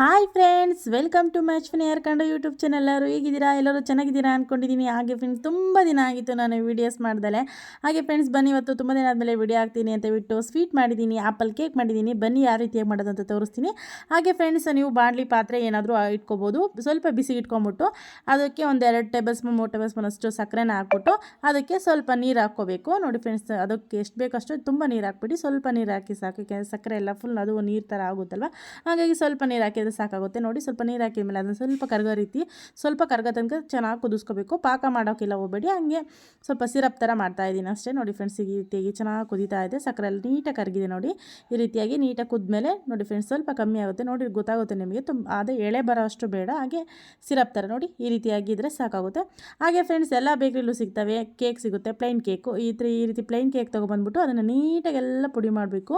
Hi friends, welcome to ಮ್ಯಾಚ್ ಫಿನ್ ಕಂಡು ಯೂಟ್ಯೂಬ್ ಚಾನಲ್ ಎಲ್ಲರೂ ಹೇಗಿದ್ದೀರಾ? ಎಲ್ಲರೂ ಚೆನ್ನಾಗಿದ್ದೀರಾ ಅಂದ್ಕೊಂಡಿದ್ದೀನಿ ಹಾಗೆ ಫ್ರೆಂಡ್ಸ್, ತುಂಬ ದಿನ ಆಗಿತ್ತು ನಾನು ವೀಡಿಯೋಸ್ ಮಾಡ್ದಲೆ. ಹಾಗೆ ಫ್ರೆಂಡ್ಸ್, ಬನ್ನಿ, ಇವತ್ತು ತುಂಬ ದಿನ ಆದಮೇಲೆ ವಿಡಿಯೋ ಹಾಕ್ತೀನಿ ಅಂತ ಬಿಟ್ಟು ಸ್ವೀಟ್ ಮಾಡಿದ್ದೀನಿ ಆ್ಯಪಲ್ ಕೇಕ್ ಮಾಡಿದ್ದೀನಿ. ಬನ್ನಿ, ಯಾವ ರೀತಿಯಾಗಿ ಮಾಡೋದು ಅಂತ ತೋರಿಸ್ತೀನಿ. ಹಾಗೆ ಫ್ರೆಂಡ್ಸ್, ನೀವು ಬಾಣಲಿ ಪಾತ್ರೆ ಏನಾದರೂ ಇಟ್ಕೋಬೋದು. ಸ್ವಲ್ಪ ಬಿಸಿ ಇಟ್ಕೊಂಬಿಟ್ಟು ಅದಕ್ಕೆ ಒಂದು ಎರಡು ಟೇಬಲ್ ಸ್ಪೂನ್ ಮೂರು ಟೇಬಲ್ ಸ್ಪೂನ್ ಅಷ್ಟು ಸಕ್ಕರೆನ ಹಾಕ್ಬಿಟ್ಟು ಅದಕ್ಕೆ ಸ್ವಲ್ಪ ನೀರು ಹಾಕ್ಕೋಬೇಕು. ನೋಡಿ ಫ್ರೆಂಡ್ಸ್, ಅದಕ್ಕೆ ಎಷ್ಟು ಬೇಕಷ್ಟು ತುಂಬ ನೀರು ಹಾಕ್ಬಿಟ್ಟು ಸ್ವಲ್ಪ ನೀರು ಹಾಕಿ ಸಾಕು. ಸಕ್ಕರೆ ಎಲ್ಲ ಫುಲ್ ಅದು ನೀರು ಥರ ಆಗುತ್ತಲ್ವ? ಹಾಗಾಗಿ ಸ್ವಲ್ಪ ನೀರು ಹಾಕಿದ್ರೆ ಸಾಕಾಗುತ್ತೆ. ನೋಡಿ ಸ್ವಲ್ಪ ನೀರು ಹಾಕಿದ ಮೇಲೆ ಅದನ್ನು ಸ್ವಲ್ಪ ಕರಗೋ ರೀತಿ, ಸ್ವಲ್ಪ ಕರಗೋ ತನಕ ಚೆನ್ನಾಗಿ ಕುದಿಸ್ಕೋಬೇಕು. ಪಾಕ ಮಾಡೋಕ್ಕಿಲ್ಲ ಹೋಗಬೇಡಿ. ಹಂಗೆ ಸ್ವಲ್ಪ ಸಿರಪ್ ಥರ ಮಾಡ್ತಾ ಇದ್ದೀನಿ ಅಷ್ಟೇ. ನೋಡಿ ಫ್ರೆಂಡ್ಸ್ ಈ ರೀತಿಯಾಗಿ ಚೆನ್ನಾಗಿ ಕುದೀತಾ ಇದೆ. ಸಕ್ಕರೆ ನೀಟಾಗಿ ಕರಗಿದೆ ನೋಡಿ. ಈ ರೀತಿಯಾಗಿ ನೀಟಾಗಿ ಕುದ್ಮೇಲೆ ನೋಡಿ ಫ್ರೆಂಡ್ಸ್ ಸ್ವಲ್ಪ ಕಮ್ಮಿ ಆಗುತ್ತೆ. ನೋಡಿ ಗೊತ್ತಾಗುತ್ತೆ ನಿಮಗೆ. ತುಂಬ ಅದೇ ಎಳೆ ಬರೋ ಅಷ್ಟು ಬೇಡ. ಹಾಗೆ ಸಿರಪ್ ಥರ ನೋಡಿ ಈ ರೀತಿಯಾಗಿ ಇದ್ದರೆ ಸಾಕಾಗುತ್ತೆ. ಹಾಗೆ ಫ್ರೆಂಡ್ಸ್ ಎಲ್ಲ ಬೇಕ್ರಿಲೂ ಸಿಗ್ತವೆ. ಕೇಕ್ ಸಿಗುತ್ತೆ. ಪ್ಲೈನ್ ಕೇಕು ಈ ರೀತಿ ಈ ರೀತಿ ಪ್ಲೈನ್ ಕೇಕ್ ತೊಗೊಬಂದ್ಬಿಟ್ಟು ಅದನ್ನು ನೀಟಾಗಿ ಎಲ್ಲ ಪುಡಿ ಮಾಡಬೇಕು.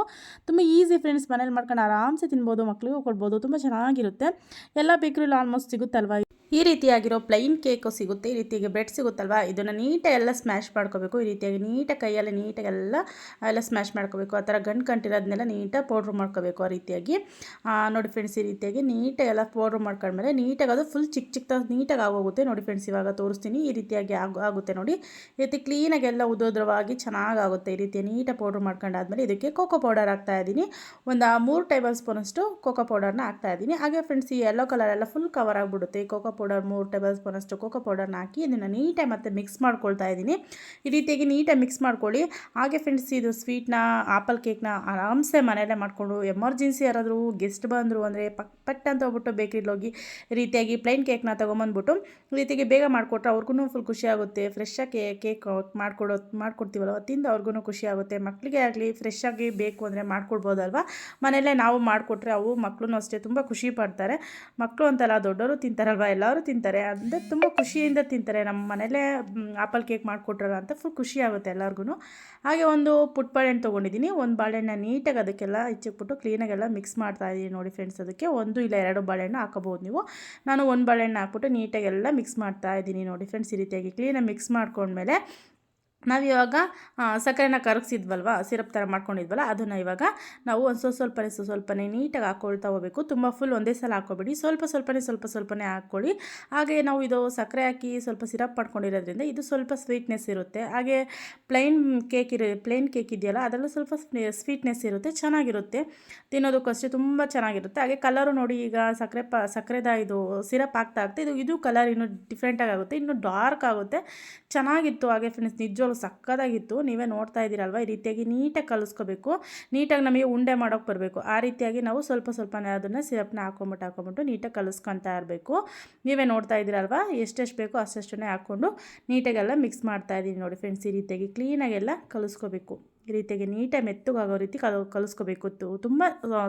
ತುಂಬ ಈಸಿ ಫ್ರೆಂಡ್ಸ್ ಮನೇಲಿ ಮಾಡ್ಕೊಂಡು ಆರಾಮ್ಸೆ ತಿನ್ಬೋದು ಮಕ್ಕಳಿಗೂ ಕೊಡ್ಬೋದು. ತುಂಬ ಚೆನ್ನಾಗಿ ಚೆನ್ನಾಗಿರುತ್ತೆ. ಎಲ್ಲ ಬೇಕ್ರಿಲೂ ಆಲ್ಮೋಸ್ಟ್ ಸಿಗುತ್ತಲ್ವ? ಈ ರೀತಿಯಾಗಿರೋ ಪ್ಲೈನ್ ಕೇಕು ಸಿಗುತ್ತೆ, ಈ ರೀತಿಯಾಗಿ ಬ್ರೆಡ್ ಸಿಗುತ್ತಲ್ವ? ಇದನ್ನು ನೀಟಾಗಿ ಎಲ್ಲ ಸ್ಮ್ಯಾಶ್ ಮಾಡ್ಕೋಬೇಕು. ಈ ರೀತಿಯಾಗಿ ನೀಟಾಗಿ ಕೈಯಲ್ಲಿ ನೀಟಾಗೆಲ್ಲ ಎಲ್ಲ ಸ್ಮ್ಯಾಶ್ ಮಾಡ್ಕೋಬೇಕು. ಆ ಥರ ಗಂಟು ಕಂಟಿರೋದನ್ನೆಲ್ಲ ನೀಟಾಗಿ ಪೌಡ್ರ್ ಮಾಡ್ಕೋಬೇಕು ಆ ರೀತಿಯಾಗಿ. ನೋಡಿ ಫ್ರೆಂಡ್ಸ್ ಈ ರೀತಿಯಾಗಿ ನೀಟಾಗಿ ಎಲ್ಲ ಪೌಡ್ರ್ ಮಾಡ್ಕೊಂಡ್ಮೇಲೆ ನೀಟಾಗಿ ಅದು ಫುಲ್ ಚಿಕ್ಕ ಚಿಕ್ಕ ನೀಟಾಗಿ ಆಗೋಗುತ್ತೆ. ನೋಡಿ ಫ್ರೆಂಡ್ಸ್ ಇವಾಗ ತೋರಿಸ್ತೀನಿ. ಈ ರೀತಿಯಾಗಿ ಆಗೋ, ಆಗುತ್ತೆ ನೋಡಿ. ಈ ರೀತಿ ಕ್ಲೀನಾಗಿ ಎಲ್ಲ ಉದೋದ್ರವಾಗಿ ಚೆನ್ನಾಗಾಗುತ್ತೆ. ಈ ರೀತಿ ನೀಟಾಗಿ ಪೌಡ್ರ್ ಮಾಡ್ಕೊಂಡಾದ್ಮೇಲೆ ಇದಕ್ಕೆ ಕೋಕೋ ಪೌಡರ್ ಹಾಕ್ತಾ ಇದ್ದೀನಿ. ಒಂದು ಮೂರು ಟೇಬಲ್ ಸ್ಪೂನಷ್ಟು ಕೋಕೋ ಪೌಡರ್ನ ಹಾಕ್ತಾ ಇದ್ದೀನಿ. ಹಾಗೆ ಫ್ರೆಂಡ್ಸ್ ಈ ಯೆಲ್ಲೋ ಕಲರ್ ಎಲ್ಲ ಫುಲ್ ಕವರ್ ಆಗಿಬಿಡುತ್ತೆ. ಕೋಕೋ ಪೌಡರ್ ಮೂರು ಟೇಬಲ್ ಸ್ಪೂನಷ್ಟು ಕೋಕೋ ಪೌಡರ್ನ ಹಾಕಿ ಇದನ್ನು ನೀಟಾಗಿ ಮತ್ತೆ ಮಿಕ್ಸ್ ಮಾಡ್ಕೊಳ್ತಾ ಇದ್ದೀನಿ. ಈ ರೀತಿಯಾಗಿ ನೀಟಾಗಿ ಮಿಕ್ಸ್ ಮಾಡ್ಕೊಳ್ಳಿ. ಹಾಗೆ ಫ್ರೆಂಡ್ಸ್ ಇದು ಸ್ವೀಟ್ನ ಆಪಲ್ ಕೇಕ್ನ ಆರಾಮ್ಸೆ ಮನೆಯಲ್ಲೇ ಮಾಡಿಕೊಂಡು ಎಮರ್ಜೆನ್ಸಿ ಯಾರಾದರೂ ಗೆಸ್ಟ್ ಬಂದರು ಅಂದರೆ ಪಕ್, ಪಟ್ ಅಂತ ಹೋಗ್ಬಿಟ್ಟು ಬೇಕ್ರಿಲಿ ಹೋಗಿ ರೀತಿಯಾಗಿ ಪ್ಲೈನ್ ಕೇಕ್ನ ತೊಗೊಂಬಂದ್ಬಿಟ್ಟು ಈ ರೀತಿಯಾಗಿ ಬೇಗ ಮಾಡಿಕೊಟ್ರೆ ಅವ್ರಿಗೂ ಫುಲ್ ಖುಷಿ ಆಗುತ್ತೆ. ಫ್ರೆಶ್ಶಾಗಿ ಕೇಕ್ ಮಾಡಿಕೊಡೋ, ಮಾಡ್ಕೊಡ್ತೀವಲ್ವ? ತಿಂದು ಅವ್ರಿಗೂ ಖುಷಿ ಆಗುತ್ತೆ. ಮಕ್ಕಳಿಗೆ ಆಗಲಿ ಫ್ರೆಶ್ಶಾಗಿ ಬೇಕು ಅಂದರೆ ಮಾಡ್ಕೊಡ್ಬೋದಲ್ವ? ಮನೆಯಲ್ಲೇ ನಾವು ಮಾಡಿಕೊಟ್ರೆ ಅವು ಮಕ್ಕಳು ಅಷ್ಟೇ ತುಂಬ ಖುಷಿ ಪಡ್ತಾರೆ. ಮಕ್ಕಳು ಅಂತಲ್ಲ ದೊಡ್ಡವರು ತಿಂತಾರಲ್ವ ಎಲ್ಲರೂ ತಿಂತಾರೆ. ಅಂದರೆ ತುಂಬ ಖುಷಿಯಿಂದ ತಿಂತಾರೆ. ನಮ್ಮ ಮನೇಲೇ ಆಪಲ್ ಕೇಕ್ ಮಾಡಿಕೊಟ್ರಲ್ಲ ಅಂತ ಫುಲ್ ಖುಷಿ ಆಗುತ್ತೆ ಎಲ್ಲರಿಗೂ ಹಾಗೆ ಒಂದು ಪುಟ್ ಬಾಳೆಹಣ್ಣು ತೊಗೊಂಡಿದ್ದೀನಿ ಒಂದು ಬಾಳೆಹಣ್ಣ ನೀಟಾಗಿ ಅದಕ್ಕೆಲ್ಲ ಇಚ್ಚಿಕ್ಬಿಟ್ಟು ಕ್ಲೀನಾಗೆಲ್ಲ ಮಿಕ್ಸ್ ಮಾಡ್ತಾ ಇದ್ದೀನಿ ನೋಡಿ ಫ್ರೆಂಡ್ಸ್ ಅದಕ್ಕೆ. ಒಂದು ಇಲ್ಲ ಎರಡು ಬಾಳೆಹಣ್ಣು ಹಾಕೋಬೋದು ನೀವು. ನಾನು ಒಂದು ಬಾಳೆಹಣ್ಣು ಹಾಕ್ಬಿಟ್ಟು ನೀಟಾಗೆಲ್ಲ ಮಿಕ್ಸ್ ಮಾಡ್ತಾ ಇದ್ದೀನಿ ನೋಡಿ ಫ್ರೆಂಡ್ಸ್ ಈ ರೀತಿಯಾಗಿ ಕ್ಲೀನಾಗಿ ಮಿಕ್ಸ್ ಮಾಡ್ಕೊಂಡ್ಮೇಲೆ ನಾವು ಇವಾಗ ಸಕ್ಕರೆನ ಕರಗಿಸಿದ್ವಲ್ವ, ಸಿರಪ್ ಥರ ಮಾಡ್ಕೊಂಡಿದ್ವಲ್ಲ, ಅದನ್ನು ಇವಾಗ ನಾವು ಒಂದು ಸ್ವಲ್ಪ ಸ್ವಲ್ಪನೇ ಸ್ವಲ್ಪನೇ ನೀಟಾಗಿ ಹಾಕ್ಕೊಳ್ತಾ ಹೋಗಬೇಕು. ತುಂಬ ಫುಲ್ ಒಂದೇ ಸಲ ಹಾಕ್ಕೊಬೇಡಿ ಸ್ವಲ್ಪ ಸ್ವಲ್ಪನೇ ಸ್ವಲ್ಪ ಸ್ವಲ್ಪನೇ ಹಾಕ್ಕೊಳ್ಳಿ ಹಾಗೆ ನಾವು ಇದು ಸಕ್ಕರೆ ಹಾಕಿ ಸ್ವಲ್ಪ ಸಿರಪ್ ಮಾಡ್ಕೊಂಡಿರೋದ್ರಿಂದ ಇದು ಸ್ವಲ್ಪ ಸ್ವೀಟ್ನೆಸ್ ಇರುತ್ತೆ. ಹಾಗೆ ಪ್ಲೈನ್ ಕೇಕ್ ಇರೋ ಪ್ಲೈನ್ ಕೇಕ್ ಇದೆಯಲ್ಲ, ಅದರಲ್ಲೂ ಸ್ವಲ್ಪ ಸ್ವೀಟ್ನೆಸ್ ಇರುತ್ತೆ, ಚೆನ್ನಾಗಿರುತ್ತೆ. ತಿನ್ನೋದಕ್ಕಷ್ಟೇ ತುಂಬ ಚೆನ್ನಾಗಿರುತ್ತೆ. ಹಾಗೆ ಕಲರು ನೋಡಿ ಈಗ ಸಕ್ಕರೆ ಪ, ಸಕ್ಕರೆದ ಇದು ಸಿರಪ್ ಆಗ್ತಾ ಆಗ್ತಾ ಇದು ಇದು ಕಲರ್ ಇನ್ನೂ ಡಿಫ್ರೆಂಟಾಗಿ ಆಗುತ್ತೆ, ಇನ್ನೂ ಡಾರ್ಕ್ ಆಗುತ್ತೆ. ಚೆನ್ನಾಗಿತ್ತು ಹಾಗೆ ಫ್ರೆಂಡ್ಸ್ ನಿಜ ನಿಜವಾಗ್ಲೂ ಸಕ್ಕದಾಗಿತ್ತು ನೀವೇ ನೋಡ್ತಾ ಇದ್ದೀರಲ್ವ? ಈ ರೀತಿಯಾಗಿ ನೀಟಾಗಿ ಕಲಿಸ್ಕೋಬೇಕು. ನೀಟಾಗಿ ನಮಗೆ ಉಂಡೆ ಮಾಡೋಕ್ಕೆ ಬರಬೇಕು. ಆ ರೀತಿಯಾಗಿ ನಾವು ಸ್ವಲ್ಪ ಸ್ವಲ್ಪನೇ ಅದನ್ನು ಸಿರಪ್ನ ಹಾಕೊಂಬಿಟ್ಟು ಹಾಕೊಂಬಿಟ್ಟು ನೀಟಾಗಿ ಕಲಿಸ್ಕೊತಾ ಇರಬೇಕು. ನೀವೇ ನೋಡ್ತಾ ಇದ್ದೀರಲ್ವ? ಎಷ್ಟೆಷ್ಟು ಬೇಕೋ ಅಷ್ಟೆಷ್ಟನ್ನೇ ಹಾಕ್ಕೊಂಡು ನೀಟಾಗೆಲ್ಲ ಮಿಕ್ಸ್ ಮಾಡ್ತಾ ಇದ್ದೀನಿ ನೋಡಿ ಫ್ರೆಂಡ್ಸ್ ಈ ರೀತಿಯಾಗಿ ಕ್ಲೀನಾಗೆಲ್ಲ ಕಲಿಸ್ಕೋಬೇಕು. ಈ ರೀತಿಯಾಗಿ ನೀಟಾಗಿ ಮೆತ್ತಗಾಗೋ ರೀತಿ ಕಲ, ಕಲಿಸ್ಕೋಬೇಕು. ತುಂಬ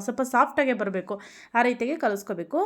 ಸ್ವಲ್ಪ ಸಾಫ್ಟಾಗೆ ಬರಬೇಕು. ಆ ರೀತಿಯಾಗಿ ಕಲಿಸ್ಕೋಬೇಕು.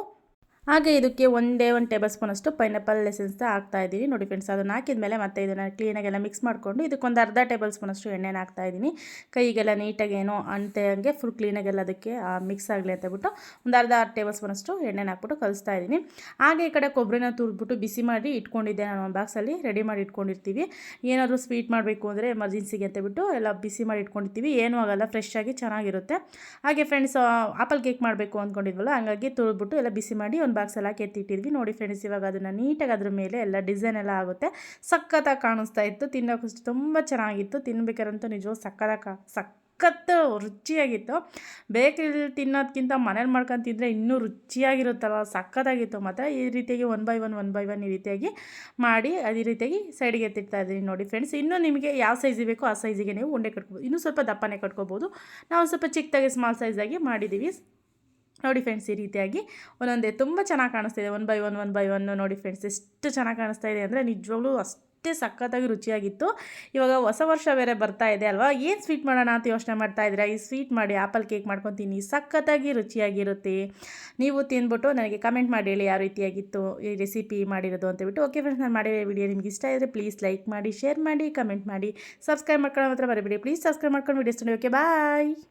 ಹಾಗೆ ಇದಕ್ಕೆ ಒಂದೇ ಒಂದು ಟೇಬಲ್ ಸ್ಪೂನಷ್ಟು ಪೈನಾಪಲ್ ಎಸೆನ್ಸ್ ಹಾಕ್ತಾ ಇದ್ದೀನಿ. ನೋಡಿ ಫ್ರೆಂಡ್ಸ್ ಅದನ್ನು ಹಾಕಿದ್ಮೇಲೆ ಮತ್ತೆ ಇದನ್ನು ಕ್ಲೀನಾಗೆಲ್ಲ ಮಿಕ್ಸ್ ಮಾಡಿಕೊಂಡು ಇದಕ್ಕೊಂದು ಅರ್ಧ ಟೇಬಲ್ ಸ್ಪೂನಷ್ಟು ಎಣ್ಣೆನ ಹಾಕ್ತಾ ಇದ್ದೀನಿ. ಕೈಗೆಲ್ಲ ನೀಟಾಗಿ ಏನೋ ಅಂಟೆ ಫುಲ್ ಕ್ಲೀನಾಗೆಲ್ಲ ಅದಕ್ಕೆ ಮಿಕ್ಸ್ ಆಗಲಿ ಅಂತ ಬಿಟ್ಟು ಒಂದು ಅರ್ಧ ಟೇಬಲ್ ಸ್ಪೂನಷ್ಟು ಎಣ್ಣೆನ ಹಾಕ್ಬಿಟ್ಟು ಕಲಿಸ್ತಾ ಇದ್ದೀನಿ. ಹಾಗೆ ಈ ಕಡೆ ಕೊಬ್ಬರಿನ ತುರಿದ್ಬಿಟ್ಟು ಬಿಸಿ ಮಾಡಿ ಇಟ್ಕೊಂಡಿದ್ದೆ ನಾನು ಒಂದು ಬಾಕ್ಸಲ್ಲಿ ರೆಡಿ ಮಾಡಿ ಇಟ್ಕೊಂಡಿರ್ತೀವಿ. ಏನಾದರೂ ಸ್ವೀಟ್ ಮಾಡಬೇಕು ಅಂದರೆ ಎಮರ್ಜೆನ್ಸಿಗೆ ಅಂತ ಬಿಟ್ಟು ಎಲ್ಲ ಬಿಸಿ ಮಾಡಿ ಇಟ್ಕೊಂಡಿರ್ತೀವಿ. ಏನೂ ಆಗಲ್ಲ ಫ್ರೆಶ್ ಆಗಿ ಚೆನ್ನಾಗಿರುತ್ತೆ. ಹಾಗೆ ಫ್ರೆಂಡ್ಸ್ ಆಪಲ್ ಕೇಕ್ ಮಾಡಬೇಕು ಅಂದ್ಕೊಂಡಿದ್ವಲ್ಲ, ಹಾಗಾಗಿ ತುರಿದ್ಬಿಟ್ಟು ಎಲ್ಲ ಬಿಸಿ ಮಾಡಿ ಒಂದು ಬಾಕ್ಸ್ ಎಲ್ಲ ಕೆತ್ತಿಟ್ಟಿದ್ವಿ. ನೋಡಿ ಫ್ರೆಂಡ್ಸ್ ಇವಾಗ ಅದನ್ನು ನೀಟಾಗಿ ಅದ್ರ ಮೇಲೆ ಎಲ್ಲ ಡಿಸೈನ್ ಎಲ್ಲ ಆಗುತ್ತೆ. ಸಖತ್ತಾಗಿ ಕಾಣಿಸ್ತಾ ಇತ್ತು. ತಿನ್ನೋಕೆ ತುಂಬ ಚೆನ್ನಾಗಿತ್ತು. ತಿನ್ಬೇಕಾರಂತೂ ನಿಜವೂ ಸಕ್ಕತ್ತಾಗಿ ಸಖತ್ತು ರುಚಿಯಾಗಿತ್ತು. ಬೇಕರಿ ತಿನ್ನೋದಕ್ಕಿಂತ ಮನೇಲಿ ಮಾಡ್ಕೊಂಡು ತಿಂದರೆ ಇನ್ನೂ ರುಚಿಯಾಗಿರುತ್ತಲ್ಲ ಸಖತ್ತಾಗಿತ್ತು. ಮಾತ್ರ ಈ ರೀತಿಯಾಗಿ one by one one by one ಈ ರೀತಿಯಾಗಿ ಮಾಡಿ, ಅದೇ ರೀತಿಯಾಗಿ ಸೈಡ್ಗೆ ಎತ್ತಿಡ್ತಾ ಇದ್ದೀನಿ ನೋಡಿ ಫ್ರೆಂಡ್ಸ್ ಇನ್ನೂ ನಿಮಗೆ ಯಾವ ಸೈಜ್ ಬೇಕೋ ಆ ಸೈಜಿಗೆ ನೀವು ಉಂಡೆ ಕಟ್ಕೋಬೋದು ಇನ್ನೂ ಸ್ವಲ್ಪ ದಪ್ಪನೇ ಕಟ್ಕೋಬೋದು. ನಾವು ಸ್ವಲ್ಪ ಚಿಕ್ಕದಾಗಿ ಸ್ಮಾಲ್ ಸೈಜಾಗಿ ಮಾಡಿದ್ದೀವಿ. ನೋಡಿ ಫ್ರೆಂಡ್ಸ್ ಈ ರೀತಿಯಾಗಿ ಒಂದೊಂದೇ ತುಂಬ ಚೆನ್ನಾಗಿ ಕಾಣಿಸ್ತಾ ಇದೆ one by one one by one ನೋಡಿ ಫ್ರೆಂಡ್ಸ್ ಎಷ್ಟು ಚೆನ್ನಾಗಿ ಕಾಣಿಸ್ತಾ ಇದೆ ಅಂದರೆ ನಿಜವಾಗ್ಲೂ ಅಷ್ಟೇ ಸಖತ್ತಾಗಿ ರುಚಿಯಾಗಿತ್ತು. ಇವಾಗ ಹೊಸ ವರ್ಷ ಬೇರೆ ಬರ್ತಾ ಇದೆ ಅಲ್ವಾ? ಏನು ಸ್ವೀಟ್ ಮಾಡೋಣ ಅಂತ ಯೋಚನೆ ಮಾಡ್ತಾ ಇದ್ದೀರಾ? ಈ ಸ್ವೀಟ್ ಮಾಡಿ ಆ್ಯಪಲ್ ಕೇಕ್ ಮಾಡ್ಕೊತೀನಿ ಸಖತ್ತಾಗಿ ರುಚಿಯಾಗಿರುತ್ತೆ. ನೀವು ತಿಂದ್ಬಿಟ್ಟು ನನಗೆ ಕಮೆಂಟ್ ಮಾಡಿ ಹೇಳಿ ಯಾವ ರೀತಿಯಾಗಿತ್ತು ಈ ರೆಸಿಪಿ ಮಾಡಿರೋದು ಅಂತೇಳ್ಬಿಟ್ಟು ಓಕೆ ಫ್ರೆಂಡ್ಸ್ ನಾನು ಮಾಡಿರೋ ವಿಡಿಯೋ ನಿಮ್ಗೆ ಇಷ್ಟ ಆದರೆ ಪ್ಲೀಸ್ ಲೈಕ್ ಮಾಡಿ ಶೇರ್ ಮಾಡಿ ಕಮೆಂಟ್ ಮಾಡಿ ಸಬ್ಸ್ಕ್ರೈಬ್ ಮಾಡ್ಕೊಳ್ಳೋ ಮಾತ್ರ ಬರಬೇಡಿ ಪ್ಲೀಸ್ ಸಬ್ಸ್ಕ್ರೈಬ್ ಮಾಡ್ಕೊಂಡು ವಿಡಿಯೋಸ್ ಓಕೆ ಬಾಯ್